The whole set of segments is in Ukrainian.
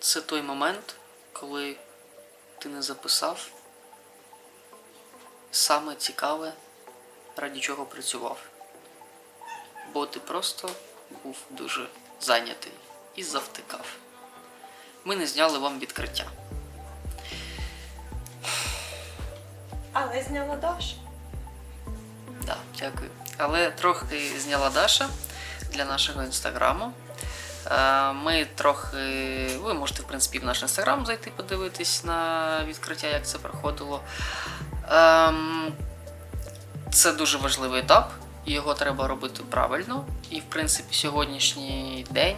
це той момент, коли ти не записав саме цікаве, раді чого працював. Бо ти просто був дуже зайнятий і завтикав. Ми не зняли вам відкриття. Але зняла Даша. Да, дякую. Але трохи зняла Даша для нашого інстаграму. Е, Ми трохи. Ви можете, в принципі, в наш інстаграм зайти подивитись на відкриття, як це проходило. Ем, Це дуже важливий етап, його треба робити правильно. І, в принципі, сьогоднішній день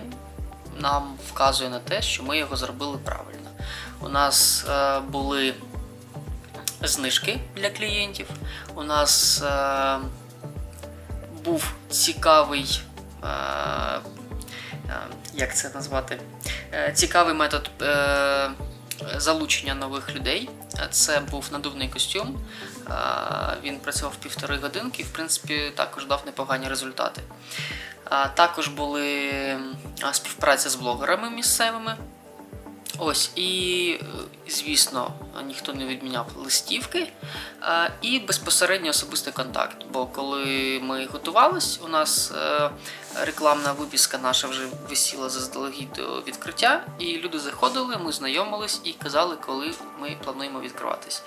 нам вказує на те, що ми його зробили правильно. У нас е, були знижки для клієнтів. У нас е, був цікавий, як це назвати? Е, цікавий метод е, залучення нових людей. Е, Це був надувний костюм. Е, він працював півтори годинки в принципі, також дав непогані результати. Е, Також були е, співпраця з блогерами місцевими. Ось, і, е, звісно, ніхто не відміняв листівки е, і безпосередньо особистий контакт. Бо коли ми готувались, у нас е, рекламна випіска наша вже висіла заздалегідь до відкриття, і люди заходили, ми знайомились і казали, коли ми плануємо відкриватись.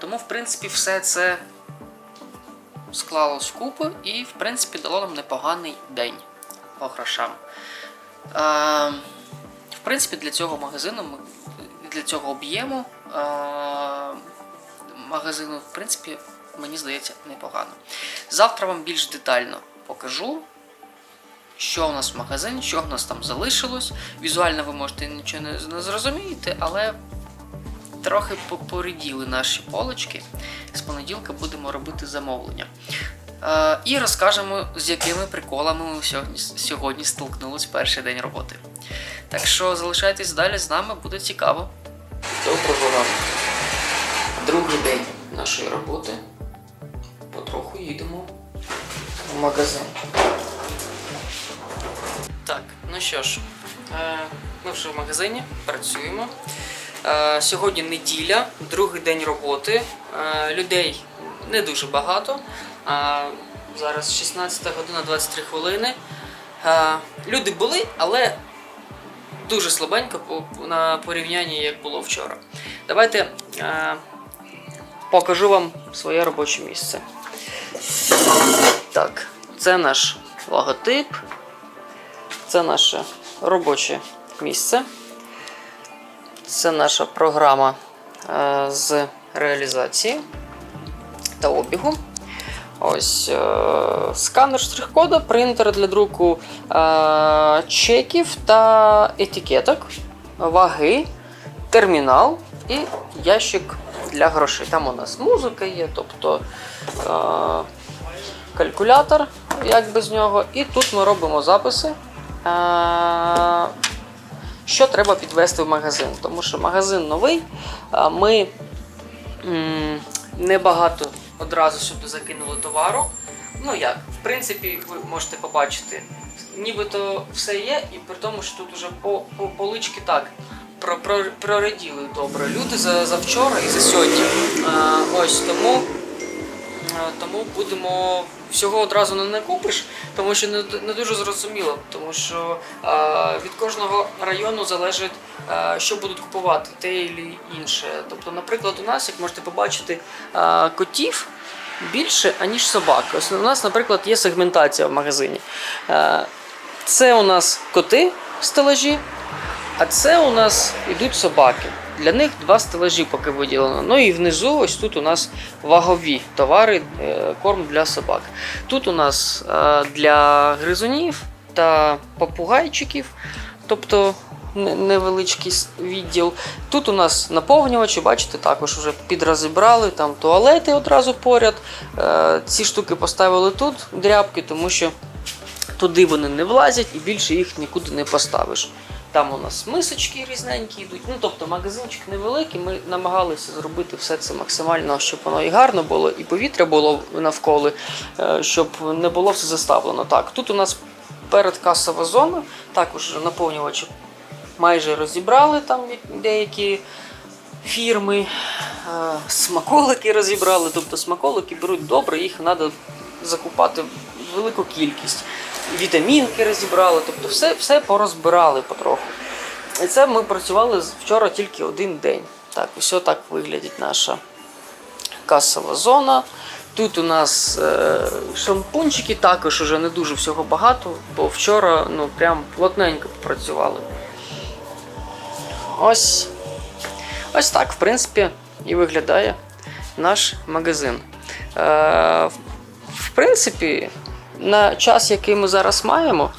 Тому, в принципі, все це склалось вкупи і, в принципі, дало нам непоганий день по грошам. В принципі, для цього магазину, для цього об'єму е, магазину, в принципі, мені здається, непогано. Завтра вам більш детально покажу, що у нас в магазині, що в нас там залишилось. Візуально ви можете нічого не, зрозумієте, але трохи попоріділи наші полочки. З понеділка будемо робити замовлення. Е, і розкажемо, з якими приколами ми сьогодні, сьогодні столкнулись перший день роботи. Так що залишайтесь далі з нами, буде цікаво. Доброго ранку. Другий день нашої роботи. Потроху їдемо в магазин. Так, ну що ж, е, ми вже в магазині працюємо. Е, Сьогодні неділя, другий день роботи. Е, Людей не дуже багато. Зараз 16 година 23 хвилини. Люди були, але дуже слабенько на порівнянні, як було вчора. Давайте е, покажу вам своє робоче місце. Так, це наш логотип, це наше робоче місце. Це наша програма е, з реалізації та обігу. Ось е, сканер штрих-кода, принтер для друку е, чеків та етикеток, ваги, термінал і ящик для грошей. Там у нас музика є, тобто е, калькулятор, як без нього. І тут ми робимо записи. Що треба підвести в магазин, тому що магазин новий. Ми небагато одразу сюди закинули товару. Ну як, в принципі, ви можете побачити, нібито все є, і при тому, що тут вже по, по полички так про, про, прореділи добре. Люди за, за вчора і за сьогодні. А, ось тому. а, Тому будемо всього одразу не накупиш, тому що не, не дуже зрозуміло, тому що е, від кожного району залежить, е, що будуть купувати те і інше. Тобто, наприклад, у нас, як можете побачити, е, котів більше, аніж собак. Ось у нас, наприклад, є сегментація в магазині. Це у нас коти в стелажі, а це у нас йдуть собаки. Для них два стелажі поки виділено. Ну і внизу, ось тут у нас вагові товари, е, корм для собак. Тут у нас е, для гризунів та попугайчиків, тобто невеличкий відділ. Тут у нас наповнювачі, бачите, також вже підрозібрали, там туалети одразу поряд. Е, Ці штуки поставили тут, дрябки, тому що туди вони не влазять і більше їх нікуди не поставиш. Там у нас мисочки різненькі йдуть. Ну тобто магазинчик невеликий. Ми намагалися зробити все це максимально, щоб воно і гарно було, і повітря було навколо, е, щоб не було все заставлено. Так, тут у нас передкасова зона, також наповнювачі майже розібрали там деякі фірми, е, смаколики розібрали. Тобто смаколики беруть добре, їх треба закупати велику кількість. Вітамінки розібрали, тобто все, все порозбирали потроху. І це ми працювали вчора тільки один день. Так, ось так виглядить наша касова зона. Тут у нас е, шампунчики також уже не дуже всього багато, бо вчора ну, прям плотненько працювали. Ось. Ось так, в принципі, і виглядає наш магазин. Е, в принципі, на час, який ми зараз маємо,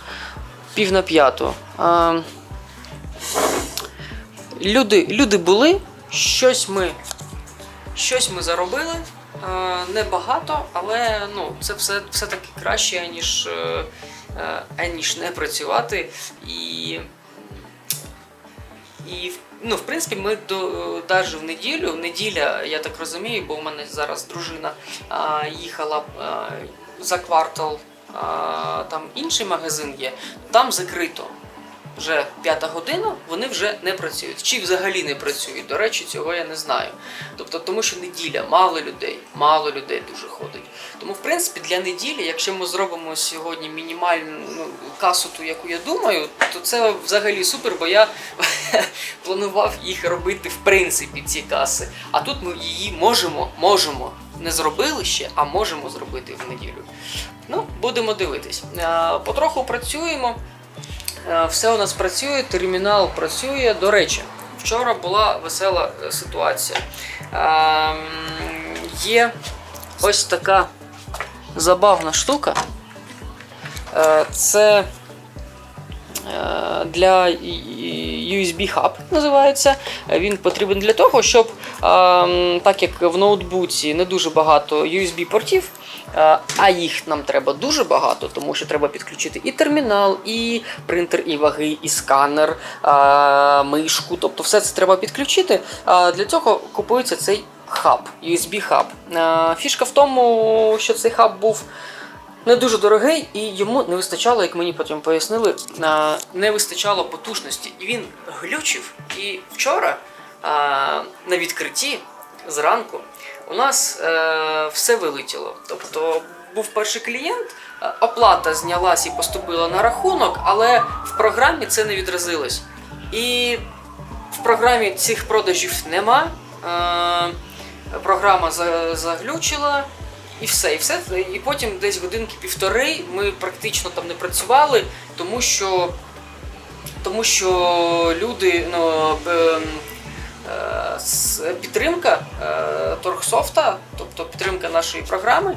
пів на п'яту. Люди, люди були, щось ми, щось ми заробили. Небагато, але ну, це все, все-таки краще, ніж, е, е, аніж не працювати. І, і ну, в принципі, ми до, навіть в неділю, В неділя, я так розумію, бо у мене зараз дружина а, їхала а, за квартал, а, там інший магазин є, там закрито. Вже п'ята година, вони вже не працюють. Чи взагалі не працюють. До речі, цього я не знаю. Тобто, тому що неділя, мало людей, мало людей дуже ходить. Тому, в принципі, для неділі, якщо ми зробимо сьогодні мінімальну ну, касу, ту, яку я думаю, то це взагалі супер, бо я планував їх робити в принципі, ці каси. А тут ми її можемо, можемо. Не зробили ще, а можемо зробити в неділю. Ну, будемо дивитись. Е, Потроху працюємо. Е, Все у нас працює, термінал працює. До речі, вчора була весела е, ситуація. Ем, Є ось така забавна штука. Е, Це е, для USB Hub називається. Е, Він потрібен для того, щоб ем, так як в ноутбуці не дуже багато USB-портів, е, а їх нам треба дуже багато, тому що треба підключити і термінал, і принтер, і ваги, і сканер, е, мишку. Тобто все це треба підключити. Е, Для цього купується цей хаб, USB хаб. Е, Фішка в тому, що цей хаб був не дуже дорогий, і йому не вистачало, як мені потім пояснили, не вистачало потужності. І він глючив. І вчора на відкритті зранку у нас е, все вилетіло. Тобто був перший клієнт, е, оплата знялась і поступила на рахунок, але в програмі це не відразилось. І в програмі цих продажів нема. Е, програма заглючила. І все, і все. І потім десь годинки півтори ми практично там не працювали, тому що, тому що люди, ну, е, е, с- підтримка е, Торгсофта, тобто підтримка нашої програми,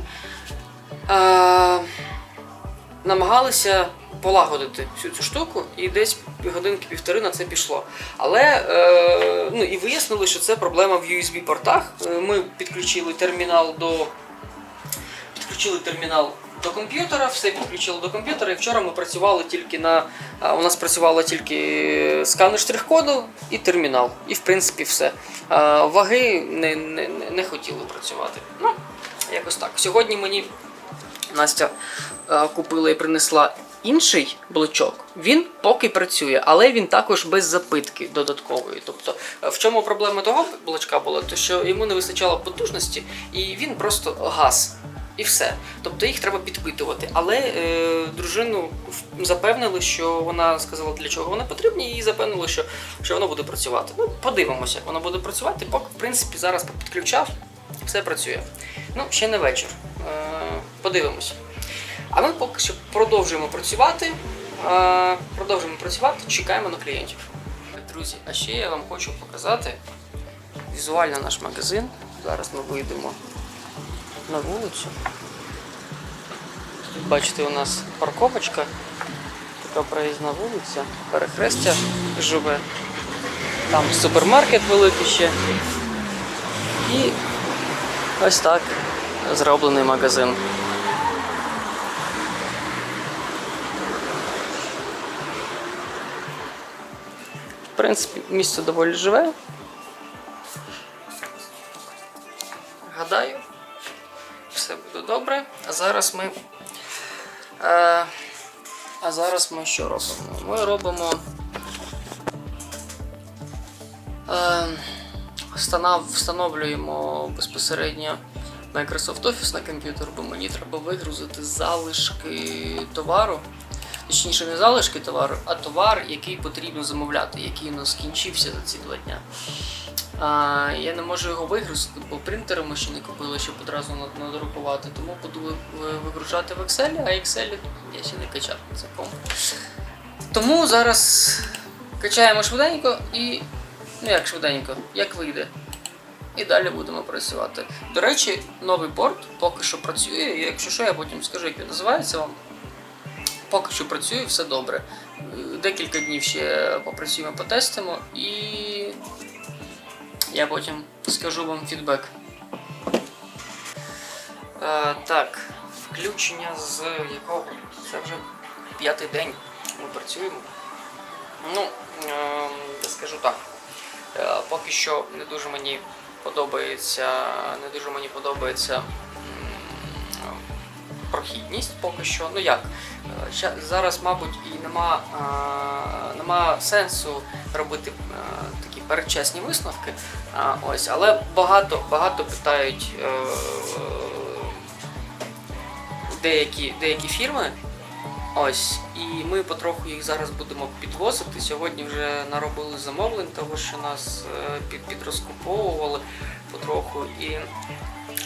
е, намагалися полагодити всю цю штуку, і десь годинки півтори на це пішло. Але е, ну, і вияснили, що це проблема в USB-портах. Е, Ми підключили термінал до підключили термінал до комп'ютера, все підключили до комп'ютера. І вчора ми працювали тільки на. У нас працювало тільки сканер штрих-коду і термінал. І в принципі все. Ваги не, не, не- хотіли працювати. Ну, якось так. Сьогодні мені Настя купила і принесла інший блочок. Він поки працює, але він також без запитки додаткової. Тобто, в чому проблема того блочка була? То що йому не вистачало потужності, і він просто газ. І все. Тобто їх треба підпитувати. Але е, дружину запевнили, що вона сказала, для чого вони потрібні, і запевнили, що, що воно буде працювати. Ну, подивимося, воно буде працювати, поки, в принципі, зараз підключав, все працює. Ну, ще не вечір. Е, подивимося. А ми поки що продовжуємо працювати. Е, продовжуємо працювати, чекаємо на клієнтів. Друзі, а ще я вам хочу показати візуально наш магазин. Зараз ми вийдемо на вулицю. Тут бачите, у нас парковочка, така проїзна вулиця, перехрестя живе. Там супермаркет великий ще. І ось так зроблений магазин. В принципі, місце доволі живе. Добре. А зараз ми. Е, а зараз ми що робимо? Ми робимо Е, встановлюємо безпосередньо Microsoft Office на комп'ютер, бо мені треба вигрузити залишки товару. Точніше, не залишки товару, а товар, який потрібно замовляти, який у нас скінчився за ці два дня. А, я не можу його вигрузити, бо принтери ми ще не купили, щоб одразу надрукувати. Тому буду ви- ви- вигружати в Excel, а Excel я ще не качав це комп. Тому зараз качаємо швиденько і. Ну як швиденько, як вийде. І далі будемо працювати. До речі, новий порт поки що працює. і Якщо що, я потім скажу, як він називається вам. Поки що працює, все добре. Декілька днів ще попрацюємо, потестимо і я потім скажу вам фідбек. Е, так, включення з якого? Це вже п'ятий день. Ми працюємо. Ну, е, я скажу так. Е, поки що не дуже мені подобається. Не дуже мені подобається м, прохідність поки що. Ну як? Е, зараз, мабуть, і нема, е, нема сенсу робити е, передчасні висновки. А, ось, але багато, багато питають е, деякі, деякі фірми. Ось, і ми потроху їх зараз будемо підвозити. Сьогодні вже наробили замовлень, того що нас е, під, підрозкуповували потроху. І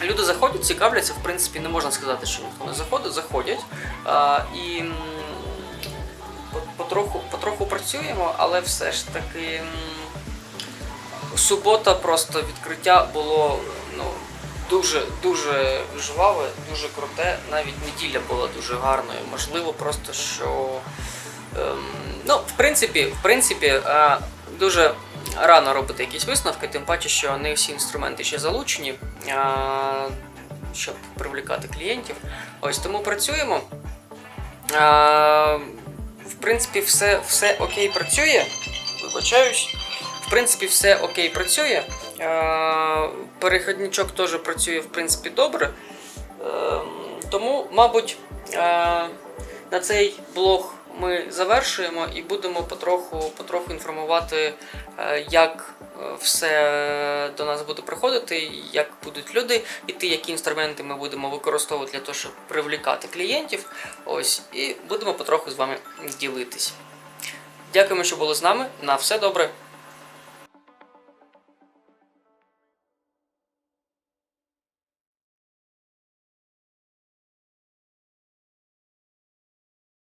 люди заходять, цікавляться, в принципі, не можна сказати, що ніхто не заходить, заходять. А, і потроху, потроху працюємо, але все ж таки. Субота просто відкриття було ну, дуже дуже жваве, дуже круте. Навіть неділя була дуже гарною. Можливо, просто що. Ем, ну, в принципі, в принципі, е, дуже рано робити якісь висновки, тим паче, що не всі інструменти ще залучені, е, щоб привлікати клієнтів. Ось тому працюємо. Е, в принципі, все, все окей працює. Вибачаюсь. В принципі, все окей працює. Е, Переходничок теж працює, в принципі, добре. Е, Тому, мабуть, е, на цей блог ми завершуємо і будемо потроху, потроху інформувати, як все до нас буде приходити, як будуть люди іти, які інструменти ми будемо використовувати для того, щоб привлікати клієнтів. Ось, і будемо потроху з вами ділитись. Дякуємо, що були з нами. На все добре.